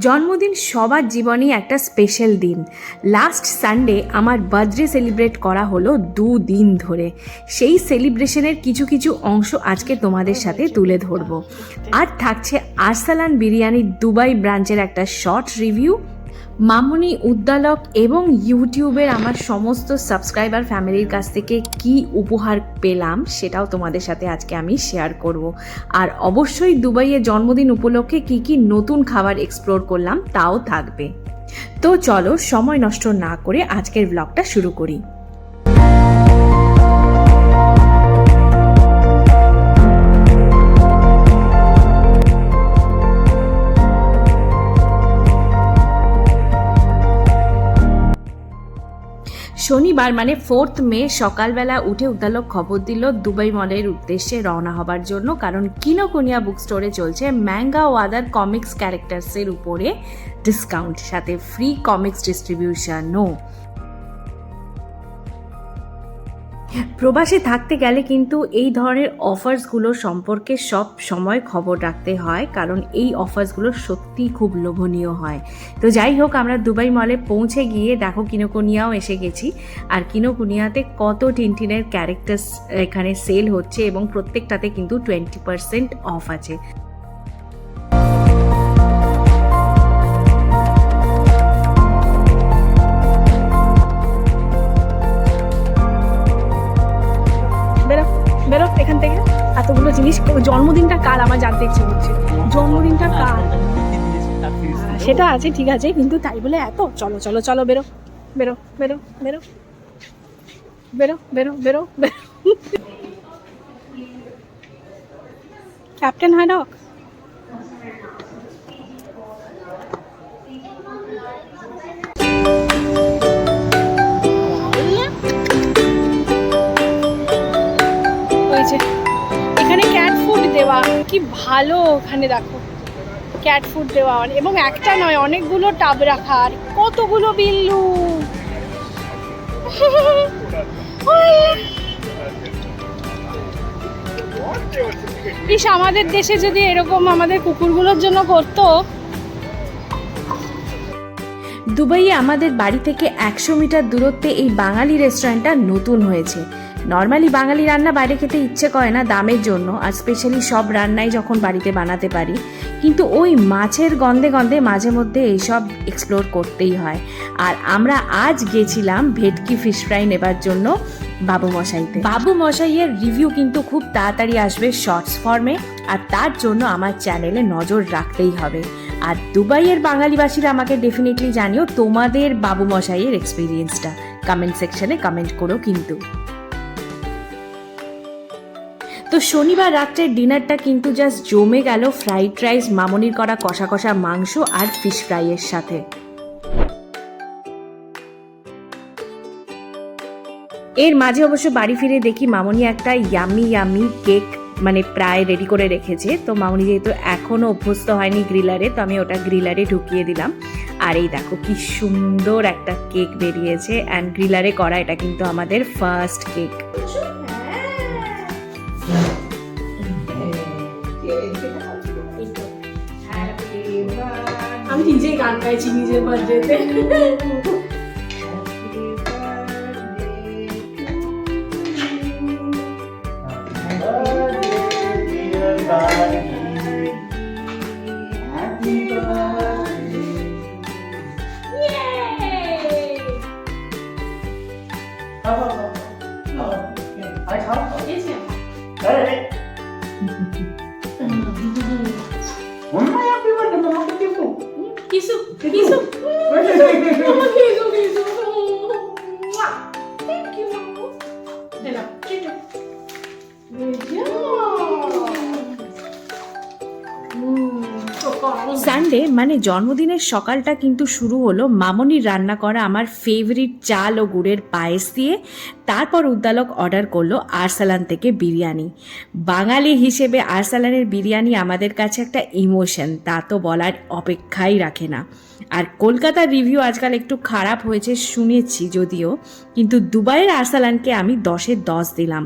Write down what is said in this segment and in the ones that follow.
জন্মদিন সবার জীবনেই একটা স্পেশাল দিন। লাস্ট সানডে আমার বার্থডে সেলিব্রেট করা হলো দু দিন ধরে। সেই সেলিব্রেশনের কিছু কিছু অংশ আজকে তোমাদের সাথে তুলে ধরবো। আর থাকছে আরসালান বিরিয়ানির দুবাই ব্রাঞ্চের একটা শর্ট রিভিউ মামনি উদ্দালক এবং ইউটিউবের আমার সমস্ত সাবস্ক্রাইবার ফ্যামিলির কাছ থেকে কি উপহার পেলাম সেটাও তোমাদের সাথে আজকে আমি শেয়ার করব। আর অবশ্যই দুবাইয়ে জন্মদিন উপলক্ষে কি কি নতুন খাবার এক্সপ্লোর করলাম তাও থাকবে। তো চলো সময় নষ্ট না করে আজকের ব্লগটা শুরু করি। শনিবার মানে ফোর্থ মে, সকালবেলা উঠে উদ্দালক খবর দিল দুবাই মলের উদ্দেশ্যে রওনা হবার জন্য। কারণ কিনোকুনিয়া বুক স্টোরে চলছে ম্যাঙ্গা ও আদার কমিক্স ক্যারেক্টার্সের উপরে ডিসকাউন্ট, সাথে ফ্রি কমিক্স ডিস্ট্রিবিউশনও। প্রবাসে থাকতে গেলে কিন্তু এই ধরনের অফার্সগুলো সম্পর্কে সব সময় খবর রাখতে হয়, কারণ এই অফার্সগুলো সত্যিই খুব লোভনীয় হয়। তো যাই হোক, আমরা দুবাই মলে পৌঁছে গিয়ে দেখো কিনোকুনিয়াও এসে গেছি। আর কিনোকুনিয়াতে কত টিনটিনের ক্যারেক্টার্স এখানে সেল হচ্ছে এবং প্রত্যেকটাতে কিন্তু টোয়েন্টি পার্সেন্ট অফ আছে। এতগুলো জিনিস জন্মদিনটা কার? আমার জানতে ইচ্ছে করছে। জন্মদিনটা কার? হ্যাঁ, সেটা আছে ঠিক আছে কিন্তু তাই বলে এত। চলো চলো চলো বেরো বেরো বেরো বেরো বেরো বেরো বেরো বেরো। ক্যাপ্টেন হাইডক দেওয়া, কি ভালো ওখানে দেখো। ক্যাট ফুড দেওয়া এবং একটা নয়, অনেকগুলো টাব রাখা, আর কতগুলো বিল্লু। ইস, আমাদের দেশে যদি এরকম আমাদের কুকুরগুলোর জন্য করতো। দুবাইয়ে আমাদের বাড়ি থেকে একশো মিটার দূরত্বে এই বাঙালি রেস্টুরেন্টটা নতুন হয়েছে। নর্মালি বাঙালি রান্না বাইরে খেতে ইচ্ছে করে না দামের জন্য, আর স্পেশালি সব রান্নাই যখন বাড়িতে বানাতে পারি। কিন্তু ওই মাছের গন্ধে গন্ধে মাঝে মধ্যে এইসব এক্সপ্লোর করতেই হয়। আর আমরা আজ গেছিলাম ভেটকি ফিশ ফ্রাই নেবার জন্য বাবু মশাইতে। বাবু মশাইয়ের রিভিউ কিন্তু খুব তাড়াতাড়ি আসবে শর্টস ফর্মে আর তার জন্য আমার চ্যানেলে নজর রাখতেই হবে। আর দুবাইয়ের বাঙালিবাসীরা আমাকে ডেফিনেটলি জানিও তোমাদের বাবু মশাইয়ের এক্সপিরিয়েন্সটা কমেন্ট সেকশনে কমেন্ট করো কিন্তু। তো শনিবার রাত্রের ডিনারটা কিন্তু জাস্ট জমে গেল ফ্রাইড রাইস মামনির করা কষা কষা মাংস আর ফিশ ফ্রাইয়ের সাথে। এর মাঝে অবশ্য বাড়ি ফিরে দেখি মামনি একটা ইয়ামি ইয়ামি কেক মানে প্রায় রেডি করে রেখেছে। তো মামনি যেহেতু এখনও অভ্যস্ত হয়নি গ্রিলারে তো আমি ওটা গ্রিলারে ঢুকিয়ে দিলাম। আর এই দেখো কি সুন্দর একটা কেক বেরিয়েছে। অ্যান্ড গ্রিলারে করা এটা কিন্তু আমাদের ফার্স্ট কেক টাকাইছি নিজের বার্থডেতে খাও খাও খাও আরে খাও সানডে মানে জন্মদিনের সকালটা কিন্তু শুরু হলো মামনির রান্না করা আমার ফেভারিট চাল ও গুড়ের পায়েস দিয়ে। তারপর উদ্দালক অর্ডার করল আরসালান থেকে বিরিয়ানি। বাঙালি হিসেবে আরসালানের বিরিয়ানি আমাদের কাছে একটা ইমোশন তা তো বলার অপেক্ষাই রাখে না। আর কলকাতার রিভিউ আজকাল একটু খারাপ হয়েছে শুনেছি যদিও, কিন্তু দুবাইয়ের আরসালানকে আমি দশে দশ দিলাম।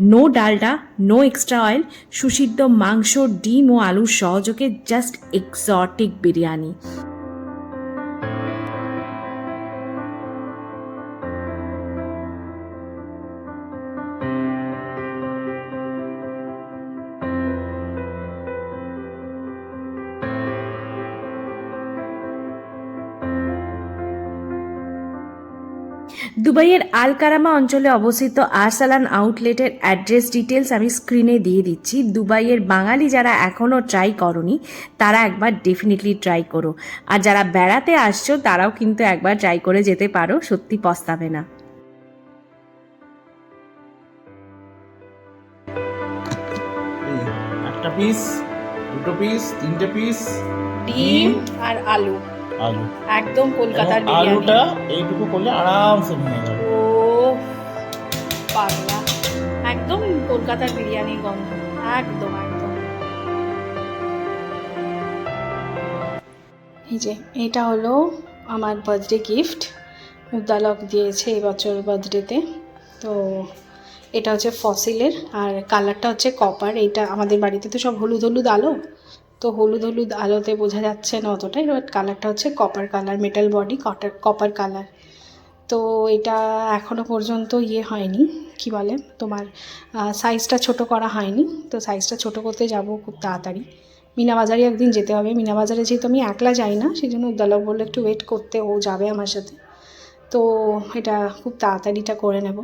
No Dalda no extra oil সুসিদ্ধ মাংস, ডিম ও আলুর সহযোগে জাস্ট এক্সটিক বিরিয়ানি। দুবাইয়ের আলকারামা অঞ্চলে অবস্থিত আরসালান আউটলেটের অ্যাড্রেস ডিটেলস আমি স্ক্রিনে দিয়ে দিচ্ছি। দুবাইয়ের বাঙালি যারা এখনও ট্রাই করনি তারা একবার ডেফিনেটলি ট্রাই করো। আর যারা বেড়াতে আসছো তারাও কিন্তু একবার ট্রাই করে যেতে পারো সত্যি পস্তাবে না। একটা পিস দুটো পিস তিনটে পিস ডিম আর আলু। আলু। একদম কলকাতার আলুটা এইটুকু করলে আরামসে ভেঙে যাবে। ও পাগলা। একদম কলকাতার বিরিয়ানির গন্ধ। একদম একদম। এই যে এটা হলো আমার বার্থডে গিফট উদ্দালক দিয়েছে এবছর বার্থডেতে তো এটা হচ্ছে ফসিলের আর কালারটা হচ্ছে কপার এইটা আমাদের বাড়িতে তো সব হলুদ হলুদ আলো। তো হলুদ হলুদ আলোতে বোঝা যাচ্ছে না অতটাই বাট কালারটা হচ্ছে কপার কালার মেটাল বডি কটার কপার কালার তো এটা এখনও পর্যন্ত ইয়ে হয়নি, কি বলে তোমার সাইজটা ছোট করা হয়নি, তো সাইজটা ছোট করতে যাব খুব তাড়াতাড়ি। মিনা বাজারে একদিন যেতে হবে, মিনা বাজারে যেহেতু আমি একলা যাই না সেই জন্য উদ্দালক বলল একটু ওয়েট করতে, ও যাবে আমার সাথে। তো এটা খুব তাড়াতাড়িটা করে নেব।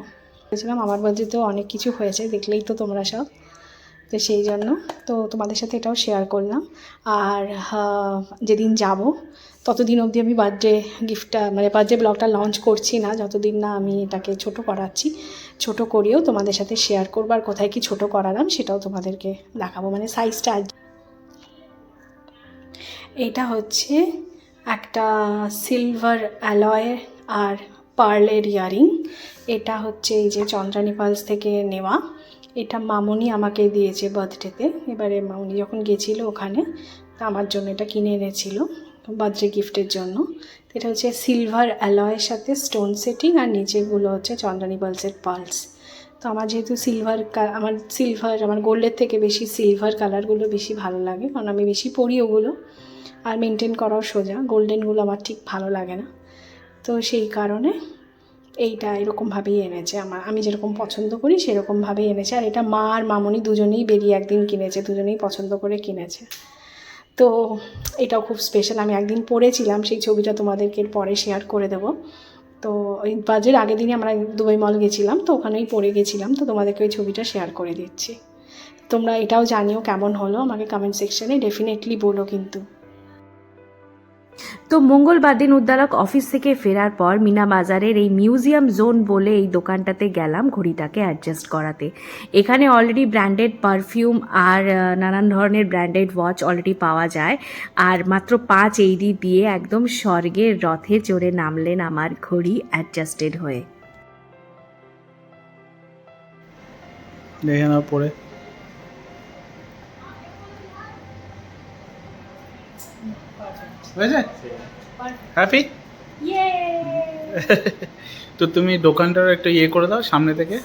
বলেছিলাম আমার বাড়িতেও অনেক কিছু হয়েছে, দেখলেই তো তোমরা সব। তো সেই জন্য তো তোমাদের সাথে এটাও শেয়ার করলাম। আর যেদিন যাব, ততদিন অবধি আমি বার্থডে গিফটটা মানে বার্থডে ব্লগটা লঞ্চ করছি না, যতদিন না আমি এটাকে ছোট করাচ্ছি, ছোট করেও তোমাদের সাথে শেয়ার করব। আর কোথায় কি ছোট করালাম সেটাও তোমাদেরকে দেখাবো মানে সাইজটা এটা হচ্ছে একটা সিলভার অ্যালয়ের আর পার্লের ইয়ারিং এটা হচ্ছে এই যে চন্দ্রানী পালস থেকে নেওয়া। এটা মামনি আমাকে দিয়েছে বার্থডেতে। এবারে মামনি যখন গেছিল ওখানে, তা আমার জন্য এটা কিনে এনেছিল বার্থডে গিফটের জন্য। এটা হচ্ছে সিলভার অ্যালয়ের সাথে স্টোন সেটিং আর নিচেগুলো হচ্ছে চন্দ্রানী পালসের পালস তো আমার যেহেতু সিলভার আমার সিলভার আমার গোল্ডের থেকে বেশি সিলভার কালারগুলো বেশি ভালো লাগে, কারণ আমি বেশি পরি ওগুলো আর মেনটেন করাও সোজা। গোল্ডেনগুলো আমার ঠিক ভালো লাগে না। তো সেই কারণে এইটা এরকমভাবেই এনেছে আমার। আমি যেরকম পছন্দ করি সেরকমভাবেই এনেছে। আর এটা মা আর মামনি দুজনেই বেরিয়ে একদিন কিনেছে, দুজনেই পছন্দ করে কিনেছে। তো এটাও খুব স্পেশাল আমি একদিন পড়েছিলাম, সেই ছবিটা তোমাদেরকে পরে শেয়ার করে দেবো। তো ওই বাজের আগের দিনই আমরা দুবাই মল গেছিলাম, তো ওখানেই পড়ে গেছিলাম। তো তোমাদেরকে ওই ছবিটা শেয়ার করে দিচ্ছি। তোমরা এটাও জানিও কেমন হলো? আমাকে কমেন্ট সেকশনে ডেফিনেটলি বলো কিন্তু। তো মঙ্গলবার দিন উদ্দালক অফিস থেকে ফেরার পর মিনা বাজারের এই মিউজিয়াম জোন বলে এই দোকানটাতে গেলাম ঘড়িটাকে অ্যাডজাস্ট করাতে। এখানে অলরেডি ব্র্যান্ডেড পারফিউম আর নানান ধরনের ব্র্যান্ডেড ওয়াচ অলরেডি পাওয়া যায়। আর মাত্র পাঁচ এইডি দিয়ে একদম স্বর্গের রথে চড়ে নামলেন আমার ঘড়ি অ্যাডজাস্টেড হয়ে। দেখে নাও পরে। হয়েছে? হ্যাপি তো তুমি দোকানটার একটা ইয়ে করে দাও সামনে থেকে।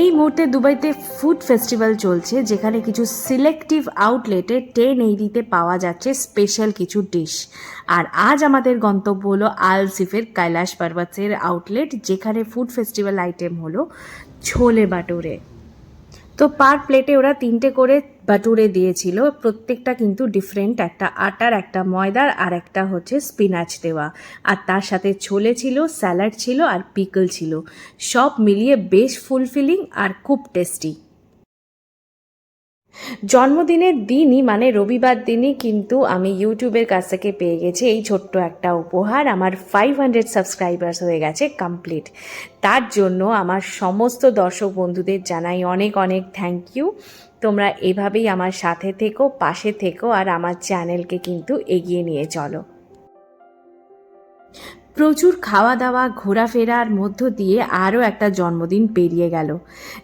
এই মুহূর্তে দুবাইতে ফুড ফেস্টিভ্যাল চলছে যেখানে কিছু সিলেক্টিভ আউটলেটে টেন এইডিতে পাওয়া যাচ্ছে স্পেশাল কিছু ডিশ আর আজ আমাদের গন্তব্য হলো আলসিফের কৈলাস পর্বতের আউটলেট যেখানে ফুড ফেস্টিভ্যাল আইটেম হলো ছোলে বাটুরে। তো পার প্লেটে ওরা তিনটে করে বাটুরে দিয়েছিল। প্রত্যেকটা কিন্তু ডিফারেন্ট একটা আটার, একটা ময়দার আর একটা হচ্ছে স্পিনাচ দেওয়া। আর তার সাথে ছোলে ছিল স্যালাড ছিল আর পিকল ছিল। সব মিলিয়ে বেশ ফুলফিলিং আর খুব টেস্টি জন্মদিনের দিনই মানে রবিবার দিনই কিন্তু আমি ইউটিউবের কাছ থেকে পেয়ে গেছি এই ছোট্ট একটা উপহার। আমার ফাইভ হান্ড্রেড সাবস্ক্রাইবার্স হয়ে গেছে কমপ্লিট তার জন্য আমার সমস্ত দর্শক বন্ধুদের জানাই অনেক অনেক থ্যাংক ইউ তোমরা এভাবেই আমার সাথে থেকো, পাশে থেকো আর আমার চ্যানেলকে কিন্তু এগিয়ে নিয়ে চলো। প্রচুর খাওয়া দাওয়া ঘোরাফেরার মধ্য দিয়ে আরও একটা জন্মদিন পেরিয়ে গেল।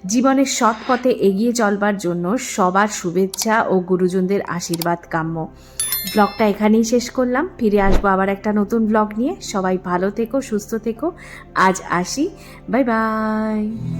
জীবনের সৎ পথে এগিয়ে চলবার জন্য সবার শুভেচ্ছা ও গুরুজনদের আশীর্বাদ কাম্য। ব্লগটা এখানেই শেষ করলাম। ফিরে আসব আবার একটা নতুন ব্লগ নিয়ে। সবাই ভালো থেকো, সুস্থ থেকো। আজ আসি। Bye bye.